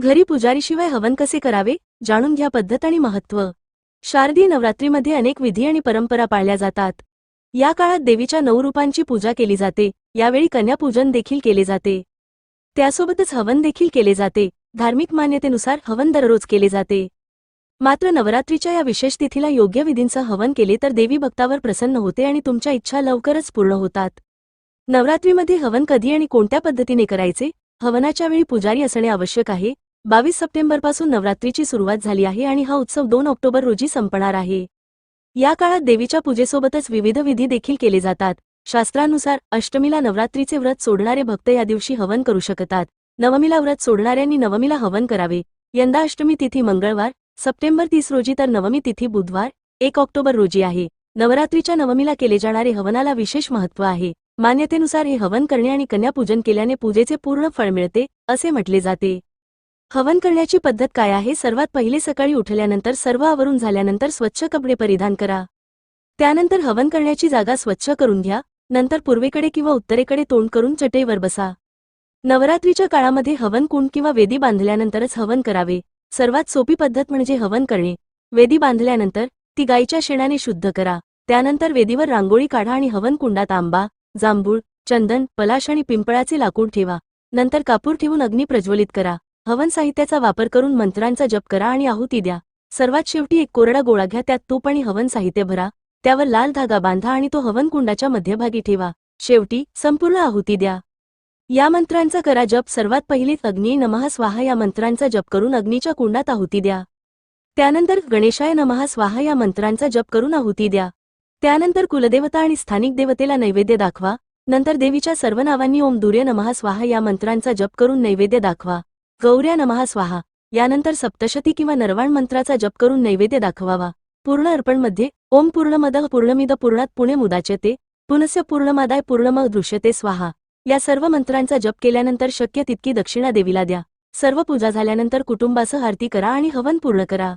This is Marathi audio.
घरी पुजारीशिवाय हवन कसे करावे? जाणून घ्या पद्धत आणि महत्त्व. शारदीय नवरात्रीमध्ये अनेक विधी आणि परंपरा पाळल्या जातात. या काळात देवीच्या नऊ रूपांची पूजा केली जाते. यावेळी कन्यापूजन देखील केले जाते. त्यासोबतच हवन देखील केले जाते. धार्मिक मान्यतेनुसार हवन दररोज केले जाते. मात्र नवरात्रीच्या या विशेष तिथीला योग्य विधींचं हवन केले तर देवी भक्तावर प्रसन्न होते आणि तुमच्या इच्छा लवकरच पूर्ण होतात. नवरात्रीमध्ये हवन कधी आणि कोणत्या पद्धतीने करायचे? हवनाच्या वेळी पुजारी असणे आवश्यक आहे. बावीस सप्टेंबरपासून नवरात्रीची सुरुवात झाली आहे आणि हा उत्सव दोन ऑक्टोबर रोजी संपणार आहे. या काळात देवीच्या पूजेसोबतच विविध विधी देखील केले जातात. शास्त्रानुसार अष्टमीला नवरात्रीचे व्रत सोडणारे भक्त या दिवशी हवन करू शकतात. नवमीला व्रत सोडणाऱ्यांनी नवमीला हवन करावे. यंदा अष्टमी तिथी मंगळवार सप्टेंबर तीस रोजी तर नवमी तिथी बुधवार एक ऑक्टोबर रोजी आहे. नवरात्रीच्या नवमीला केले जाणारे हवनाला विशेष महत्त्व आहे. मान्यतेनुसार हे हवन करणे आणि कन्यापूजन केल्याने पूजेचे पूर्ण फळ मिळते असे म्हटले जाते. हवन करण्याची पद्धत काय आहे? सर्वात पहिले सकाळी उठल्यानंतर सर्व आवरून झाल्यानंतर स्वच्छ कपडे परिधान करा. त्यानंतर हवन करण्याची जागा स्वच्छ करून घ्या. नंतर पूर्वेकडे किंवा उत्तरेकडे तोंड करून चटईवर बसा. नवरात्रीच्या काळामध्ये हवन कुंड किंवा वेदी बांधल्यानंतरच हवन करावे. सर्वात सोपी पद्धत म्हणजे हवन करणे. वेदी बांधल्यानंतर ती गायीच्या शेणाने शुद्ध करा. त्यानंतर वेदीवर रांगोळी काढा आणि हवन कुंडात आंबा जांभूळ चंदन पलाश आणि पिंपळाचे लाकूड ठेवा. नंतर कापूर ठेवून अग्नी प्रज्वलित करा. हवन साहित्याचा वापर करून मंत्रांचा जप करा आणि आहुती द्या. सर्वात शेवटी एक कोरडा गोळा घ्या त्यात तूप आणि हवन साहित्य भरा. त्यावर लाल धागा बांधा आणि तो हवन कुंडाच्या मध्यभागी ठेवा. शेवटी संपूर्ण आहुती द्या. या मंत्रांचा करा जप. सर्वात पहिलीच अग्नी नमः स्वाहा या मंत्रांचा जप करून अग्नीच्या कुंडात आहुती द्या. त्यानंतर गणेशाय नमः स्वाहा या मंत्रांचा जप करून आहुती द्या. त्यानंतर कुलदेवता आणि स्थानिक देवतेला नैवेद्य दाखवा. नंतर देवीच्या सर्व नावांनी ओम दुर्य नमः स्वाहा या मंत्रांचा जप करून नैवेद्य दाखवा. गौऱ्या नमः स्वाहा. यानंतर सप्तशती किंवा नरवाण मंत्राचा जप करून नैवेद्य दाखवावा. पूर्ण अर्पणमध्ये ओम पूर्णमद पूर्णमिद पूर्णात पुणे मुदाचते पुनस्य पूर्णमादाय पूर्णमग दृश्यते स्वाहा. या सर्व मंत्रांचा जप केल्यानंतर शक्य तितकी दक्षिणा देवीला द्या. सर्व पूजा झाल्यानंतर कुटुंबासह आरती करा आणि हवन पूर्ण करा.